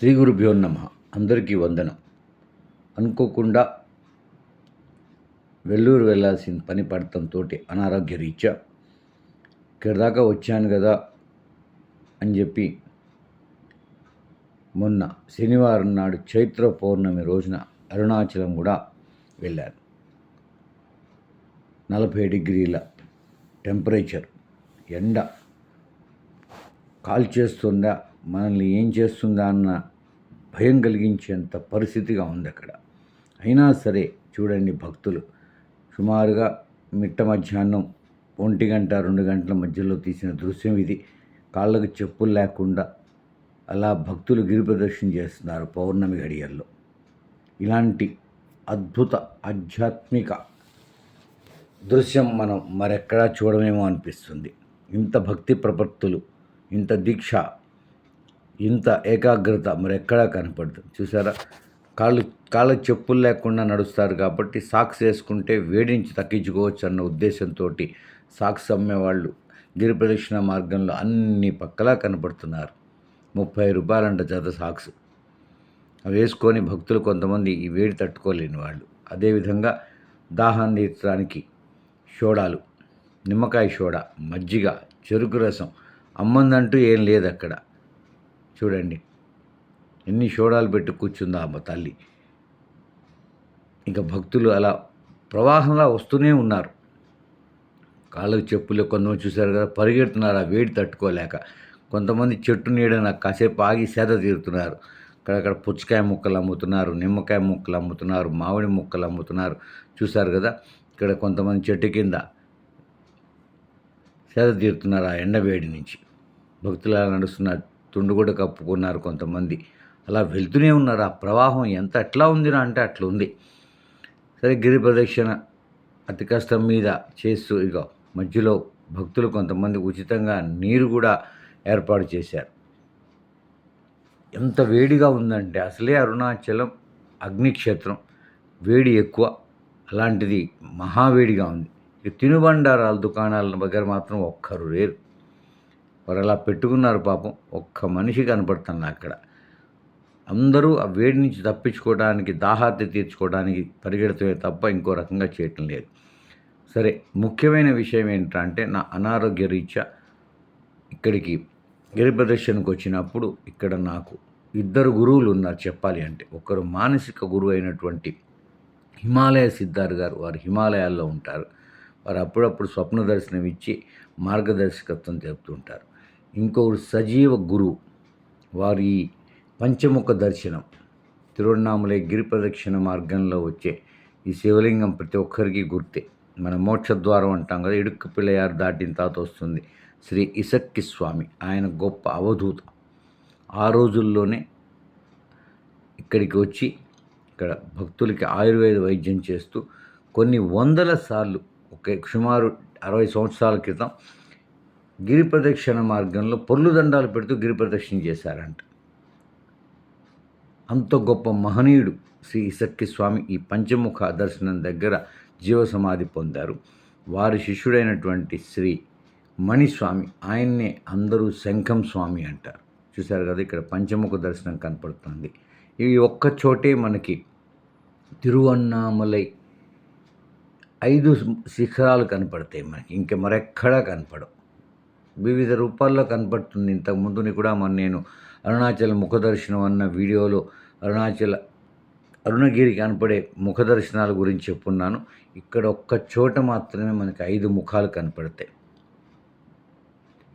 శ్రీ గురుభ్యో నమ. అందరికీ వందనం. అనుకోకుండా వెల్లూరు వెళ్ళాల్సిన పని పడటంతో అనారోగ్య రీత్యా ఇక్కడి దాకా వచ్చాను కదా అని చెప్పి మొన్న శనివారం నాడు చైత్ర పౌర్ణమి రోజున అరుణాచలం కూడా వెళ్ళాను. నలభై డిగ్రీల టెంపరేచర్ ఎండ కాల్ చేస్తుందా మనల్ని ఏం చేస్తుందా అన్న భయం కలిగించేంత పరిస్థితిగా ఉంది అక్కడ. అయినా సరే చూడండి భక్తులు సుమారుగా మిట్ట మధ్యాహ్నం ఒంటి గంట రెండు గంటల మధ్యలో తీసిన దృశ్యం ఇది. కాళ్ళకు చెప్పులు లేకుండా అలా భక్తులు గిరి ప్రదర్శన చేస్తున్నారు పౌర్ణమి గడియల్లో. ఇలాంటి అద్భుత ఆధ్యాత్మిక దృశ్యం మనం మరెక్కడా చూడమేమో అనిపిస్తుంది. ఇంత భక్తి ప్రపత్తులు ఇంత దీక్ష ఇంత ఏకాగ్రత మరెక్కడా కనపడుతుంది చూసారా? కాళ్ళు కాళ్ళ చెప్పులు లేకుండా నడుస్తారు కాబట్టి సాక్స్ వేసుకుంటే వేడి నుంచి తగ్గించుకోవచ్చు అన్న ఉద్దేశంతో సాక్స్ అమ్మేవాళ్ళు గిరి ప్రదక్షిణ మార్గంలో అన్ని పక్కలా కనపడుతున్నారు. ముప్పై రూపాయలంట జత సాక్స్. అవి వేసుకొని భక్తులు కొంతమంది ఈ వేడి తట్టుకోలేని వాళ్ళు. అదేవిధంగా దాహాన్ని తీర్చడానికి షోడాలు. నిమ్మకాయ షోడా మజ్జిగ చెరుకు రసం. అమ్మందంటూ ఏం లేదు అక్కడ చూడండి. ఎన్ని షోడాలు పెట్టి కూర్చుందా అమ్మ తల్లి. ఇంకా భక్తులు అలా ప్రవాహంలా వస్తూనే ఉన్నారు. కాళ్ళకు చెప్పులు కొంతమంది చూశారు కదా పరిగెడుతున్నారు ఆ వేడి తట్టుకోలేక. కొంతమంది చెట్టు నీడన కాసేపు ఆగి సేద తీరుతున్నారు. అక్కడక్కడ పుచ్చకాయ ముక్కలు అమ్ముతున్నారు నిమ్మకాయ ముక్కలు అమ్ముతున్నారు మామిడి ముక్కలు అమ్ముతున్నారు. చూశారు కదా ఇక్కడ కొంతమంది చెట్టు కింద సేద తీరుతున్నారు ఆ ఎండ వేడి నుంచి. భక్తులు అలా నడుస్తున్నారు. తుండు కూడా కప్పుకున్నారు కొంతమంది. అలా వెళ్తూనే ఉన్నారు. ఆ ప్రవాహం ఎంత ఎట్లా ఉందిరా అంటే అట్లా ఉంది సరే గిరి ప్రదక్షిణ అతి కష్టం మీద చేస్తూ ఇక మధ్యలో భక్తులు కొంతమంది ఉచితంగా నీరు కూడా ఏర్పాటు చేశారు. ఎంత వేడిగా ఉందంటే అసలే అరుణాచలం అగ్నిక్షేత్రం. వేడి ఎక్కువ. అలాంటిది మహావేడిగా ఉంది. ఇక తినుబండారాల దుకాణాల దగ్గర మాత్రం ఒక్కరు లేరు. వారు అలా పెట్టుకున్నారు పాపం. ఒక్క మనిషి కనపడుతున్నా అక్కడ. అందరూ ఆ వేడి నుంచి తప్పించుకోవడానికి దాహార్తి తీర్చుకోవడానికి పరిగెడుతూ తప్ప ఇంకో రకంగా చేయటం లేదు. సరే ముఖ్యమైన విషయం ఏంటంటే నా అనారోగ్య రీత్యా ఇక్కడికి గిరి ప్రదర్శనకు వచ్చినప్పుడు ఇక్కడ నాకు ఇద్దరు గురువులు ఉన్నారు చెప్పాలి అంటే. ఒకరు మానసిక గురువు అయినటువంటి హిమాలయ సిద్ధార్ గారు. వారు హిమాలయాల్లో ఉంటారు. వారు అప్పుడప్పుడు స్వప్న దర్శనం ఇచ్చి మార్గదర్శకత్వం తెలుపుతుంటారు ఇంకొకరు సజీవ గురు. వారి పంచముఖ దర్శనం. తిరువణామలై గిరి ప్రదక్షిణ మార్గంలో వచ్చే ఈ శివలింగం ప్రతి ఒక్కరికి గుర్తే. మన మోక్షద్వారం అంటాం కదా ఇడుక్కు పిల్లయారు దాటిన తాత వస్తుంది. శ్రీ ఇసక్కి స్వామి ఆయన గొప్ప అవధూత. ఆ రోజుల్లోనే ఇక్కడికి వచ్చి ఇక్కడ భక్తులకి ఆయుర్వేద వైద్యం చేస్తూ కొన్ని వందల సార్లు ఒక సుమారు అరవై సంవత్సరాల క్రితం గిరి ప్రదక్షిణ మార్గంలో పొర్లు దండాలు పెడుతూ గిరి ప్రదక్షిణ చేశారంట. అంత గొప్ప మహనీయుడు శ్రీ ఇసక్కి స్వామి ఈ పంచముఖ దర్శనం దగ్గర జీవసమాధి పొందారు. వారి శిష్యుడైనటువంటి శ్రీ మణిస్వామి ఆయన్నే అందరూ శంఖం స్వామి అంటారు. చూశారు కదా ఇక్కడ పంచముఖ దర్శనం కనపడుతుంది. ఇవి ఒక్క చోటే మనకి తిరువన్నామలై ఐదు శిఖరాలు కనపడతాయి మనకి. ఇంకా మరెక్కడా కనపడవు. వివిధ రూపాల్లో కనపడుతుంది. ఇంతకుముందుని కూడా మన నేను అరుణాచల్ ముఖదర్శనం అన్న వీడియోలో అరుణాచల అరుణగిరి కనపడే ముఖ దర్శనాల గురించి చెప్పున్నాను. ఇక్కడ ఒక్క చోట మాత్రమే మనకి ఐదు ముఖాలు కనపడతాయి.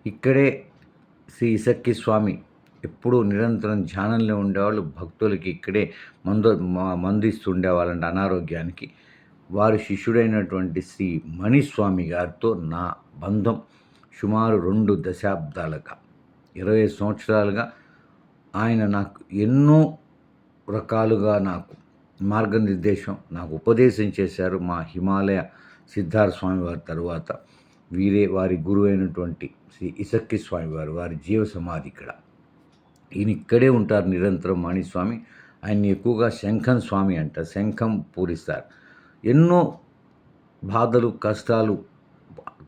ఇక్కడే శ్రీ ఇసక్కి స్వామి ఎప్పుడూ నిరంతరం ధ్యానంలో ఉండేవాళ్ళు. భక్తులకి ఇక్కడే మందు మందిస్తుండేవాళ్ళండి అనారోగ్యానికి. వారి శిష్యుడైనటువంటి శ్రీ మణిస్వామి గారితో నా బంధం సుమారు రెండు దశాబ్దాలుగా ఇరవై సంవత్సరాలుగా ఆయన నాకు ఎన్నో రకాలుగా నాకు మార్గనిర్దేశం నాకు ఉపదేశం చేశారు మా హిమాలయ సిద్ధార్థ స్వామి వారి తరువాత. వీరే వారి గురువు అయినటువంటి శ్రీ ఇసక్కి స్వామి వారు వారి జీవ సమాధి ఇక్కడ. ఈయన ఇక్కడే ఉంటారు నిరంతరం మాణిస్వామి. ఆయన్ని ఎక్కువగా శంఖం స్వామి అంటారు శంఖం పూరిస్తారు. ఎన్నో బాధలు కష్టాలు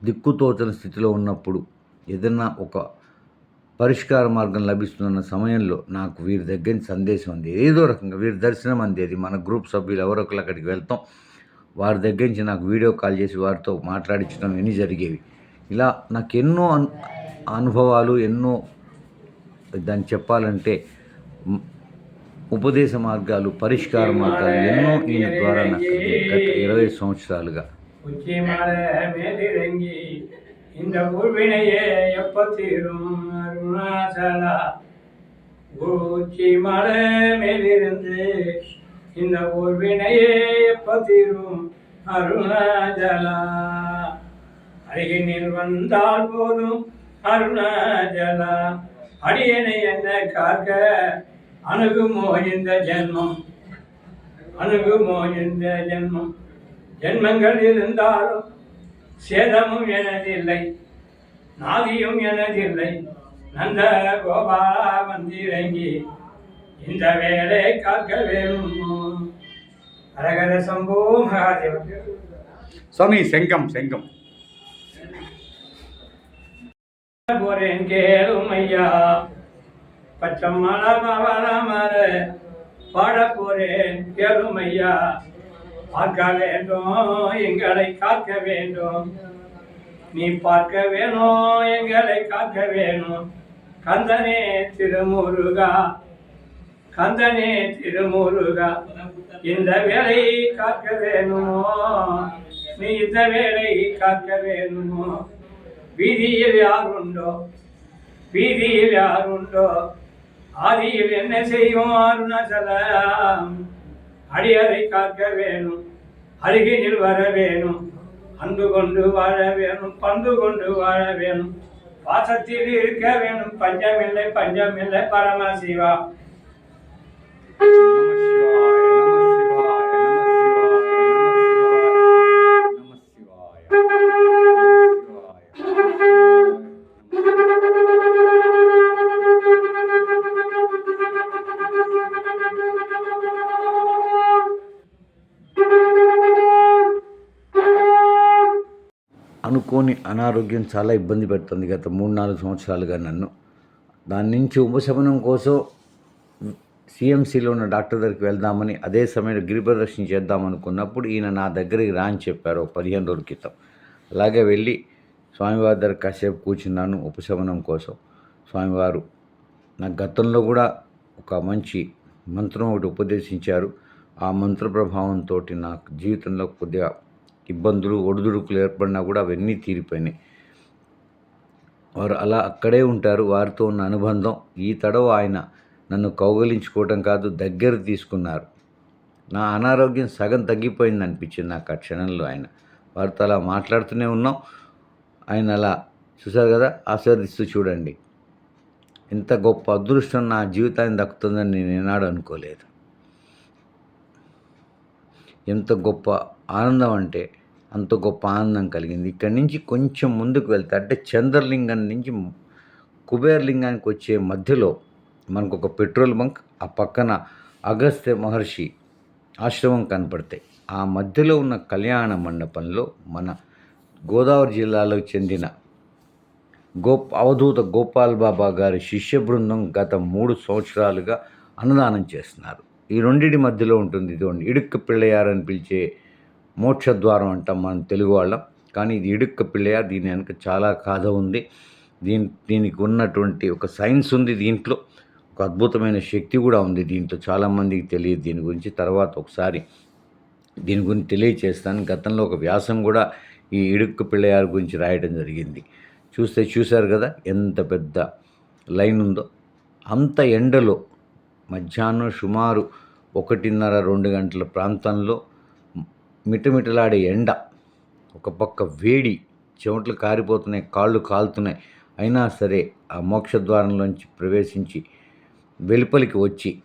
దిక్కుతోచని స్థితిలో ఉన్నప్పుడు ఏదన్నా ఒక పరిష్కార మార్గం లభిస్తున్న సమయంలో నాకు వీరి దగ్గర నుంచి సందేశం ఉంది ఏదో రకంగా వీరి దర్శనం అందేది. మన గ్రూప్ సభ్యులు ఎవరొకరు అక్కడికి వెళ్తాం. వారి దగ్గర నుంచి నాకు వీడియో కాల్ చేసి వారితో మాట్లాడించడం ఇవన్నీ జరిగేవి. ఇలా నాకు ఎన్నో అనుభవాలు ఎన్నో దాన్ని చెప్పాలంటే ఉపదేశ మార్గాలు పరిష్కార మార్గాలు ఎన్నో ఈయన ద్వారా నాకు గత ఇరవై సంవత్సరాలుగా உச்சி மலை மேலிறங்கி இந்த ஊழ்வினையே எப்ப தீரும் அருணாச்சலா உச்சி மலை மேலிருந்து இந்த ஊழ்வினையே எப்ப தீரும் அருணாச்சலா அருகினில் வந்தால் போதும் அருணாச்சலா அடியனை என்ன காக்க அணுகுமோ இந்த ஜென்மம்? அணுகுமோ இந்த ஜென்மம்? ஜென்மங்கள் இருந்தாலும் சேதமும் எனதில்லை நாதியும் எனதில்லை. நந்த கோபாலா வந்திறங்கி இந்த வேலை காக்க வேணும் அரகர சம்போ மகாதேவ சுவாமி செங்கம் செங்கம். போறேன் கேளும் ஐயா. பச்சம் மலமர பாட போறேன் கேளும் ஐயா. பார்க்க வேண்டும் எங்களை காக்க வேண்டும். நீ பார்க்க வேணும் எங்களை காக்க வேணும். கந்தனே திருமுருகா கந்தனே திருமுருகா இந்த வேலை காக்க வேணுமோ? நீ இந்த வேலை காக்க வேணுமோ? வீதியில் யாருண்டோ வீதியில் யாருண்டோ ஆதியில் என்ன செய்வோம் அருணாச்சலம் அடியரை காக்க வேணும் அருகினில் வர வேணும் அன்பு கொண்டு வாழ வேணும் பண்பு கொண்டு வாழ வேணும். வாசத்தில் இருக்க வேணும் பஞ்சமில்லை பஞ்சமில்லை பரமசிவா. అనుకోని అనారోగ్యం చాలా ఇబ్బంది పెడుతుంది గత మూడు నాలుగు సంవత్సరాలుగా నన్ను. దాని నుంచి ఉపశమనం కోసం సిఎంసిలో ఉన్న డాక్టర్ దగ్గరికి వెళ్దామని అదే సమయంలో గిరి ప్రదర్శన చేద్దామనుకున్నప్పుడు ఈయన నా దగ్గరికి రా అని చెప్పారు పదిహేను రోజుల క్రితం. అలాగే వెళ్ళి స్వామివారి దగ్గర కాసేపు కూర్చున్నాను ఉపశమనం కోసం. స్వామివారు నా గతంలో కూడా ఒక మంచి మంత్రం ఒకటి ఉపదేశించారు. ఆ మంత్ర ప్రభావంతో నాకు జీవితంలో కొద్దిగా ఇబ్బందులు ఒడిదుడుకులు ఏర్పడినా కూడా అవన్నీ తీరిపోయినాయి. వారు అలా అక్కడే ఉంటారు. వారితో ఉన్న అనుబంధం ఈ తడవ ఆయన నన్ను కౌగలించుకోవటం కాదు దగ్గర తీసుకున్నారు. నా అనారోగ్యం సగం తగ్గిపోయింది అనిపించింది నాకు ఆ క్షణంలో ఆయన. వారితో అలా మాట్లాడుతూనే ఉన్నాం. ఆయన అలా చూశారు కదా ఆస్వాదిస్తూ చూడండి. ఇంత గొప్ప అదృష్టం నా జీవితాన్ని దక్కుతుందని నేను ఏనాడు అనుకోలేదు. ఎంత గొప్ప ఆనందం అంటే అంత గొప్ప ఆనందం కలిగింది. ఇక్కడి నుంచి కొంచెం ముందుకు వెళ్తే అంటే చంద్రలింగం నుంచి కుబేరలింగానికి వచ్చే మధ్యలో మనకు ఒక పెట్రోల్ బంక్ ఆ పక్కన అగస్త్య మహర్షి ఆశ్రమం కనపడతాయి. ఆ మధ్యలో ఉన్న కళ్యాణ మండపంలో మన గోదావరి జిల్లాలో చెందిన గోప్ అవధూత గోపాల్ బాబా గారి శిష్య బృందం గత మూడు సంవత్సరాలుగా అన్నదానం చేస్తున్నారు. ఈ రెండిటి మధ్యలో ఉంటుంది ఇదిగోండి ఇడుక్క పిళ్ళయారని అని పిలిచే మోక్షద్వారం అంటాం మనం తెలుగు వాళ్ళం. కానీ ఇది ఇడుక్క పిల్లయ దీని వెనక చాలా కథ ఉంది. దీని దీనికి ఉన్నటువంటి ఒక సైన్స్ ఉంది దీంట్లో. ఒక అద్భుతమైన శక్తి కూడా ఉంది దీంట్లో. చాలామందికి తెలియదు దీని గురించి. తర్వాత ఒకసారి దీని గురించి తెలియచేస్తాను. గతంలో ఒక వ్యాసం కూడా ఈ ఇడుక్కు పిళ్ళయారు గురించి రాయడం జరిగింది. చూస్తే చూశారు కదా ఎంత పెద్ద లైన్ ఉందో. అంత ఎండలో మధ్యాహ్నం సుమారు ఒకటిన్నర రెండు గంటల ప్రాంతంలో మిటమిటలాడే ఎండ ఒక పక్క వేడి చెమట్లు కారిపోతున్నాయి కాళ్ళు కాలుతున్నాయి. అయినా సరే ఆ మోక్షద్వారంలోంచి ప్రవేశించి వెలుపలికి వచ్చి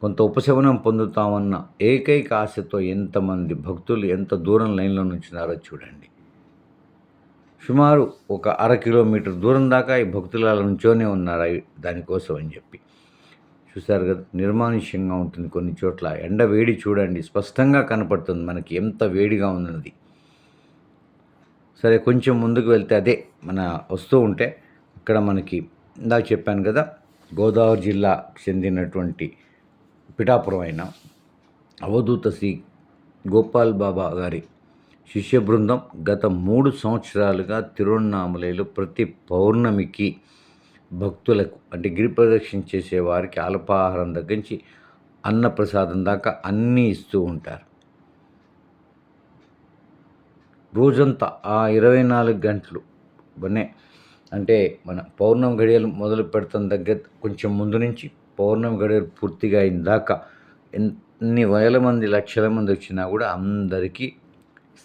కొంత ఉపశమనం పొందుతామన్న ఏకైక ఆశతో ఎంతమంది భక్తులు ఎంత దూరం లైన్లో నుంచున్నారో చూడండి. సుమారు ఒక అర కిలోమీటర్ దూరం దాకా ఈ భక్తులు అలా నుంచోనే ఉన్నారు. దానికోసం అని చెప్పి చూసారు కదా నిర్మానుష్యంగా ఉంటుంది కొన్ని చోట్ల. ఎండ వేడి చూడండి స్పష్టంగా కనపడుతుంది మనకి ఎంత వేడిగా ఉన్నది. సరే కొంచెం ముందుకు వెళ్తే అదే మన వస్తూ ఉంటే ఇక్కడ మనకి ఇందాక చెప్పాను కదా గోదావరి జిల్లాకు చెందినటువంటి పిఠాపురం అయిన అవధూత శ్రీ గోపాల్ బాబా గారి శిష్య బృందం గత మూడు సంవత్సరాలుగా తిరువణామలలో ప్రతి పౌర్ణమికి భక్తులకు అంటే గిరి ప్రదక్షిణ చేసే వారికి అల్పాహారం దగ్గర నుంచి అన్నప్రసాదం దాకా అన్నీ ఇస్తూ ఉంటారు. రోజంతా ఆ ఇరవై నాలుగు గంటలు బనే అంటే మన పౌర్ణమి గడియలు మొదలు పెడతాం దగ్గర కొంచెం ముందు నుంచి పౌర్ణమి గడియలు పూర్తిగా అయిన దాకా ఎన్ని వేల మంది లక్షల మంది వచ్చినా కూడా అందరికీ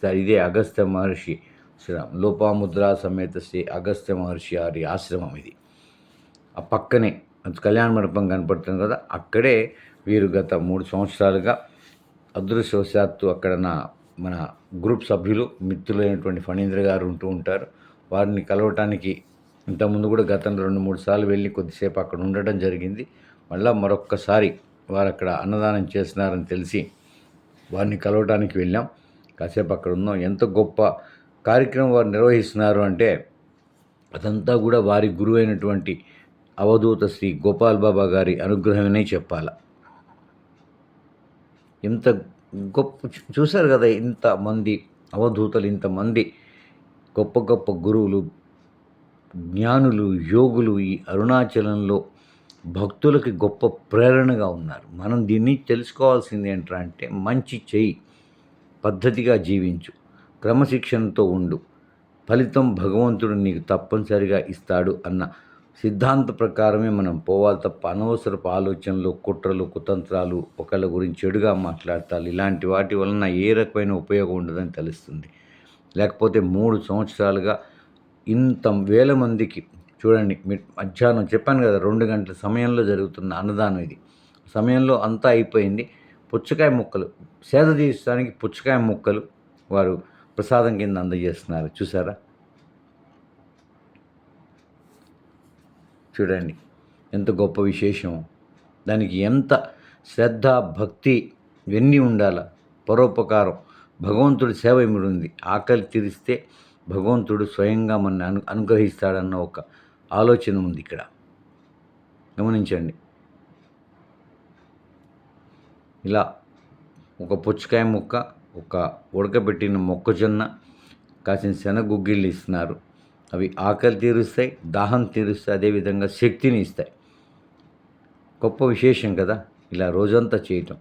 ఇదే అగస్త్య మహర్షి శ్రీరామ్ లోపాముద్ర సమేత శ్రీ అగస్త్య మహర్షి వారి ఆశ్రమం ఇది. ఆ పక్కనే కళ్యాణ మండపం కనపడుతుంది కదా అక్కడే వీరు గత మూడు సంవత్సరాలుగా అదృశ్యవశాత్తు అక్కడ నా మన గ్రూప్ సభ్యులు మిత్రులైనటువంటి ఫణీంద్ర గారు ఉంటూ ఉంటారు. వారిని కలవటానికి ఇంతకుముందు కూడా గతంలో రెండు మూడు సార్లు వెళ్ళి కొద్దిసేపు అక్కడ ఉండటం జరిగింది. మళ్ళీ మరొక్కసారి వారు అక్కడ అన్నదానం చేస్తున్నారని తెలిసి వారిని కలవటానికి వెళ్ళాం. కాసేపు అక్కడ ఉన్నాం. ఎంత గొప్ప కార్యక్రమం వారు నిర్వహిస్తున్నారు అంటే అదంతా కూడా వారి గురువు అయినటువంటి అవధూత శ్రీ గోపాల్ బాబా గారి అనుగ్రహమనే చెప్పాల. ఇంత గొప్ప చూశారు కదా ఇంతమంది అవధూతలు ఇంతమంది గొప్ప గొప్ప గురువులు జ్ఞానులు యోగులు ఈ అరుణాచలంలో భక్తులకి గొప్ప ప్రేరణగా ఉన్నారు. మనం దీన్ని తెలుసుకోవాల్సింది ఏంటంటే మంచి చెయ్యి పద్ధతిగా జీవించు క్రమశిక్షణతో ఉండు ఫలితం భగవంతుడు నీకు తప్పనిసరిగా ఇస్తాడు అన్న సిద్ధాంత ప్రకారమే మనం పోవాలి తప్ప అనవసరపు ఆలోచనలు కుట్రలు కుతంత్రాలు ఒకళ్ళ గురించి చెడుగా మాట్లాడతారు ఇలాంటి వాటి వలన ఏ రకమైన ఉపయోగం ఉండదని తెలుస్తుంది. లేకపోతే మూడు సంవత్సరాలుగా ఇంత వేల మందికి చూడండి మీ మధ్యాహ్నం చెప్పాను కదా రెండు గంటల సమయంలో జరుగుతున్న అన్నదానం ఇది. సమయంలో అంతా అయిపోయింది. పుచ్చకాయ ముక్కలు సేద తీర్చడానికి పుచ్చకాయ ముక్కలు వారు ప్రసాదం కింద అందజేస్తున్నారు. చూసారా? చూడండి ఎంత గొప్ప విశేషం. దానికి ఎంత శ్రద్ధ భక్తి ఇవన్నీ ఉండాల. పరోపకారం భగవంతుడి సేవ ఇమిడి ఉంది. ఆకలి తీరిస్తే భగవంతుడు స్వయంగా మన అను అనుగ్రహిస్తాడన్న ఒక ఆలోచన ఉంది ఇక్కడ. గమనించండి. ఇలా ఒక పుచ్చకాయ ముక్క ఒక ఉడకబెట్టిన మొక్కజొన్న కాసిన శనగుగ్గిళ్ళు ఇస్తున్నారు. అవి ఆకలి తీరుస్తాయి దాహం తీరుస్తాయి అదేవిధంగా శక్తిని ఇస్తాయి. గొప్ప విశేషం కదా ఇలా రోజంతా చేయటం.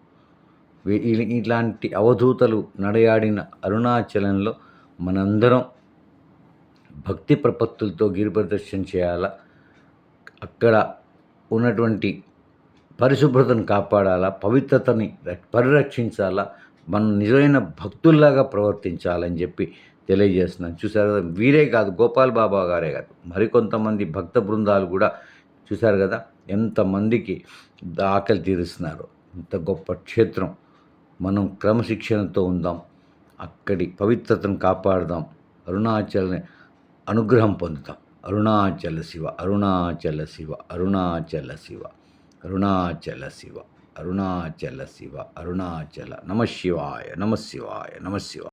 వీ- ఇలాంటి అవధూతలు నడయాడిన అరుణాచలంలో మనందరం భక్తి ప్రపత్తులతో గిరి ప్రదర్శన చేయాలా? అక్కడ ఉన్నటువంటి పరిశుభ్రతను కాపాడాలా? పవిత్రతని పరిరక్షించాలా? మనం నిజమైన భక్తుల్లాగా ప్రవర్తించాలని చెప్పి తెలియజేస్తున్నాను. చూశారు కదా వీరే కాదు గోపాల్ బాబా గారే కాదు. మరికొంతమంది భక్త బృందాలు కూడా చూశారు కదా ఎంతమందికి ఆకలి తీరుస్తున్నారు. ఇంత గొప్ప క్షేత్రం. మనం క్రమశిక్షణతో ఉందాం. అక్కడి పవిత్రతను కాపాడుదాం. అరుణాచల్ని అనుగ్రహం పొందుతాం. అరుణాచల శివ అరుణాచల శివ అరుణాచల శివ అరుణాచల శివ అరుణాచల శివ అరుణాచల. నమ శివాయ నమ శివాయ నమ శివాయ